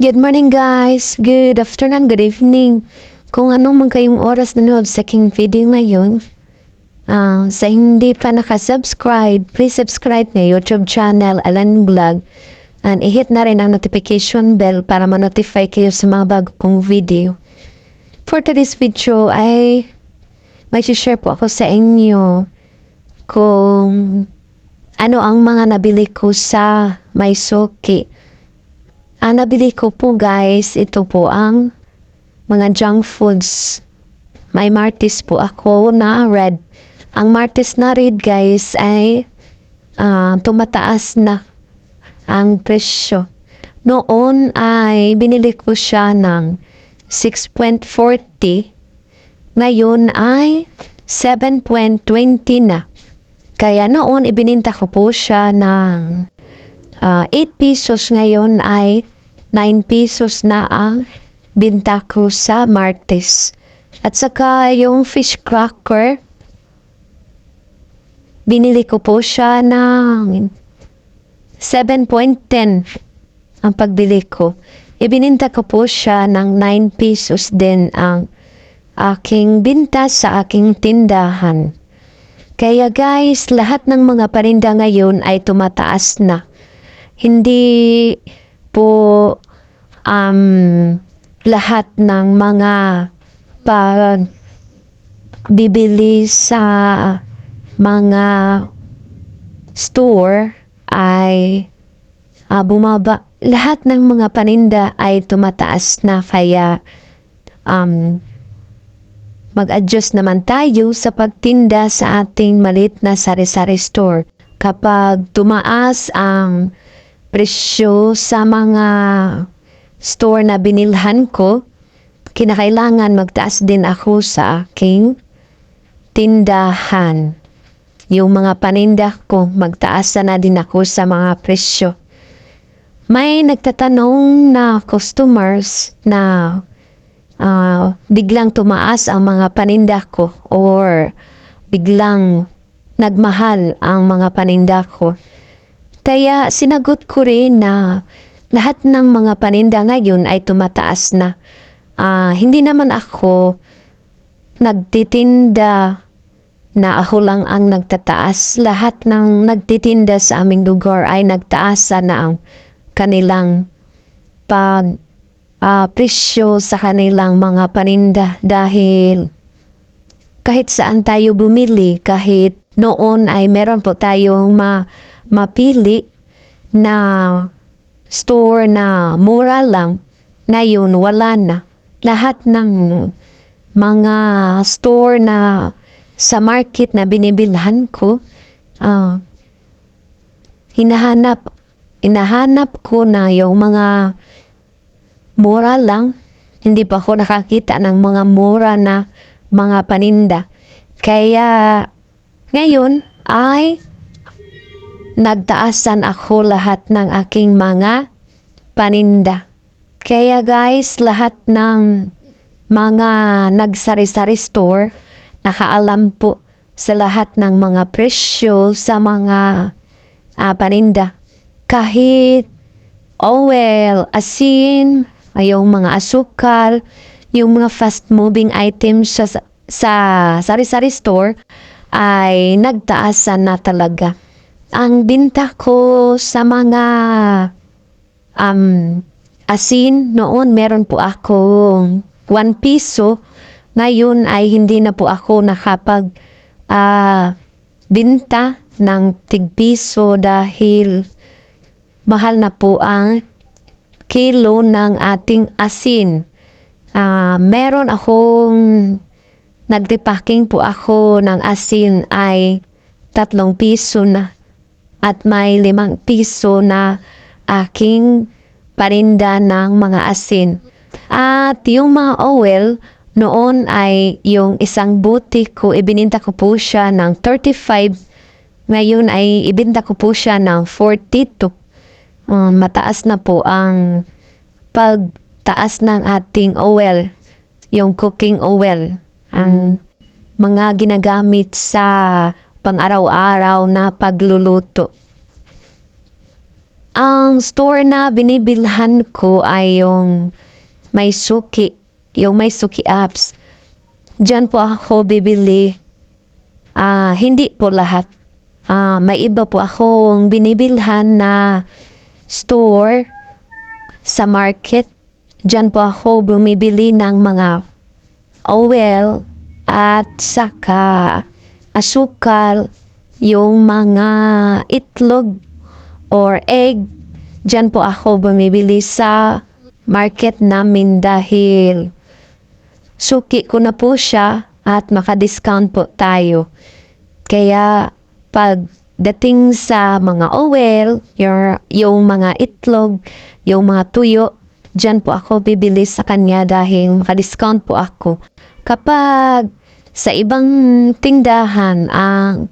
Good morning guys! Good afternoon, good evening. Kung anong man kayong oras nanood sa aking video ngayon, ah, sa hindi pa nakasubscribe, please subscribe na YouTube channel Alan Vlog and i-hit na rin ang notification bell para ma-notify kayo sa mga bago kong video. For today's video ay may share po ako sa inyo kung ano ang mga nabili ko sa Maisuki. Ang nabili ko po guys, ito po ang mga junk foods. May Martis po ako na red. Ang Martis na red guys ay ah, tumataas na ang presyo. Noon ay binili ko siya ng 6.40. Ngayon ay 7.20 na. Kaya noon ibininta ko po siya ng ah, 8 pesos ngayon ay 9 pesos na ang binta ko sa Martes. At saka yung fish cracker, binili ko po siya ng 7.10 ang pagbili ko. Ibininta ko po siya ng 9 pesos din ang aking binta sa aking tindahan. Kaya guys, lahat ng mga parinda ngayon ay tumataas na. Hindi po um, lahat ng mga pag bibili sa mga store ay ah, bumaba. Lahat ng mga paninda ay tumataas na kaya um, mag-adjust naman tayo sa pagtinda sa ating malit na sari-sari store. Kapag tumaas ang presyo sa mga store na binilhan ko, kinakailangan magtaas din ako sa aking tindahan. Yung mga paninda ko, magtaas na din ako sa mga presyo. May nagtatanong na customers na ah, biglang tumaas ang mga paninda ko or biglang nagmahal ang mga paninda ko. Kaya sinagot ko rin na lahat ng mga paninda ngayon ay tumataas na. Ah, hindi naman ako nagtitinda na ako lang ang nagtataas. Lahat ng nagtitinda sa aming lugar ay nagtaas na ang kanilang pag ah, presyo sa kanilang mga paninda dahil kahit saan tayo bumili, kahit noon ay meron po tayong ma mapili na store na mura lang, ngayon wala na. Lahat ng mga store na sa market na binibilhan ko, ah, hinahanap, hinahanap ko na yung mga mura lang. Hindi pa ako nakakita ng mga mura na mga paninda. Kaya ngayon ay nagtaasan ako lahat ng aking mga paninda. Kaya guys, lahat ng mga nagsari-sari store, nakaalam po sa lahat ng mga presyo sa mga ah, paninda. Kahit oil, asin, yung mga asukal, yung mga fast-moving items sa sari-sari store ay nagtaasan na talaga. Ang binta ko sa mga um, asin noon meron po akong 1 piso. Ngayon ay hindi na po ako nakapag ah, binta ng tigpiso dahil mahal na po ang kilo ng ating asin. Ah, meron akong nagdepacking po ako ng asin ay tatlong piso na at may limang piso na aking parinda ng mga asin. At yung mga oil, noon ay yung isang buti ko, ibininta ko po siya ng 35. Ngayon ay ibinta ko po siya ng 42. Um, mataas na po ang pagtaas ng ating oil, yung cooking oil, ang mga ginagamit sa pang-araw-araw na pagluluto. Ang store na binibilhan ko ay yung may suki, yung may suki apps. Diyan po ako bibili. Ah, hindi po lahat. Ah, may iba po akong binibilhan na store sa market. Diyan po ako bumibili ng mga oil at saka asukal, yung mga itlog or egg. Diyan po ako bumibili sa market namin dahil suki ko na po siya at maka-discount po tayo. Kaya pag dating sa mga oil, your, yung mga itlog, yung mga tuyo, dyan po ako bibili sa kanya dahil maka-discount po ako. Kapag sa ibang tindahan, ang,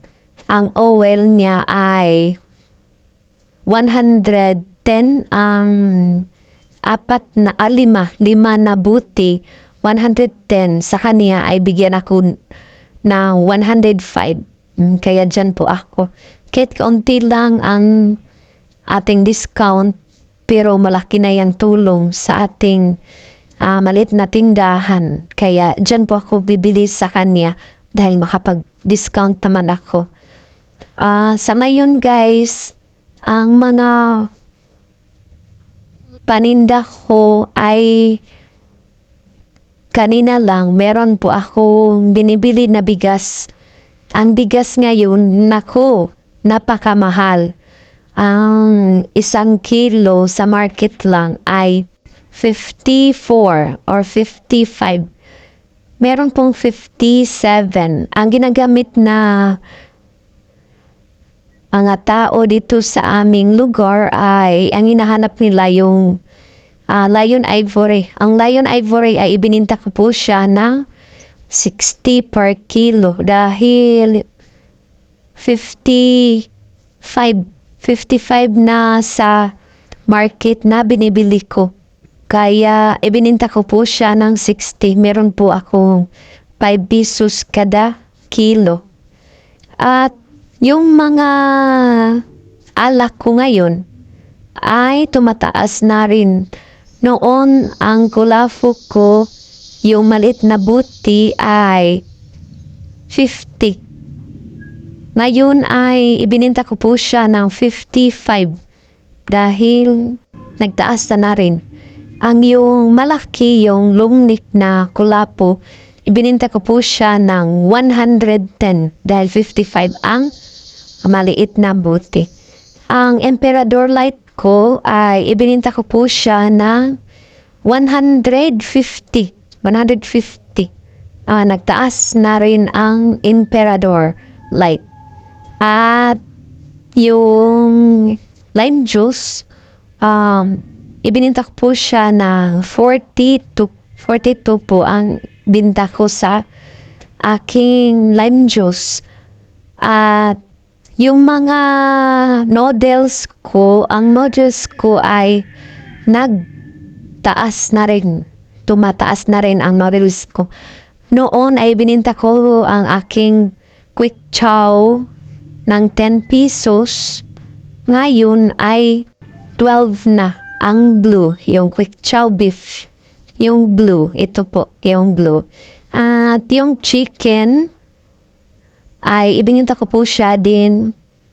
ang oil niya ay 110 ang apat na ah, lima, lima na buti 110 sa kanya ay bigyan ako na 105 Mm, kaya dyan po ako. Kahit kaunti lang ang ating discount pero malaki na yung tulong sa ating ah, malit na tindahan kaya dyan po ako bibili sa kanya dahil makapag-discount naman ako Ah, sa ngayon guys ang mga paninda ko ay kanina lang meron po akong binibili na bigas. Ang bigas ngayon, nako, napakamahal. Ang isang kilo sa market lang ay 54 or 55. Meron pong 57. Ang ginagamit na mga tao dito sa aming lugar ay ang hinahanap nila yung ah, lion ivory. Ang lion ivory ay ibininta ko po siya ng 60 per kilo dahil 55 55 na sa market na binibili ko. Kaya ibininta ko po siya ng 60. Meron po akong 5 pesos kada kilo. At yung mga alak ko ngayon ay tumataas na rin. Noon, ang kulafo ko, yung malit na buti ay 50. Ngayon ay ibininta ko po siya ng 55 dahil nagtaas na na rin. Ang yung malaki, yung lumnik na kulapo, ibininta ko po siya ng 110 dahil 55 ang maliit na buti. Ang Emperador Light ko ay ibininta ko po siya ng 150. 150. Ah, nagtaas na rin ang Emperador Light. At yung lime juice, um, ibininta ko po siya ng 40 to 42 po ang binta ko sa aking lime juice. At yung mga noodles ko, ang noodles ko ay nagtaas na rin. Tumataas na rin ang noodles ko. Noon ay bininta ko ang aking quick chow ng 10 pesos. Ngayon ay 12 na ang blue, yung quick chow beef. Yung blue, ito po, yung blue. At yung chicken, ay ibininta ko po siya din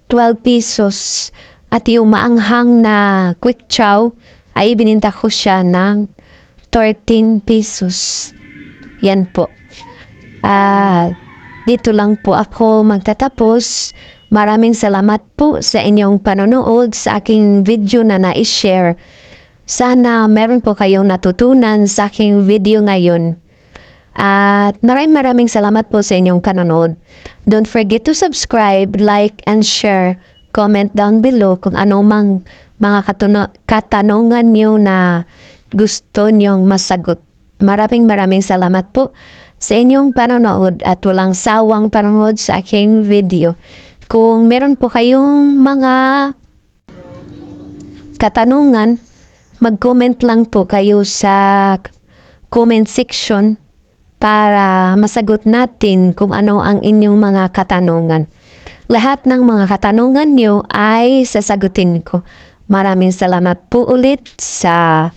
12 pesos. At yung maanghang na quick chow ay ibininta ko siya ng 13 pesos. Yan po. Ah, dito lang po ako magtatapos. Maraming salamat po sa inyong panonood sa aking video na na-share. Sana meron po kayong natutunan sa aking video ngayon. At maraming maraming salamat po sa inyong kanonood. Don't forget to subscribe, like, and share. Comment down below kung ano mga katanungan nyo na gusto nyong masagot. Maraming maraming salamat po sa inyong panonood at walang sawang panonood sa aking video. Kung meron po kayong mga katanungan, mag-comment lang po kayo sa comment section para masagot natin kung ano ang inyong mga katanungan. Lahat ng mga katanungan nyo ay sasagutin ko. Maraming salamat po ulit sa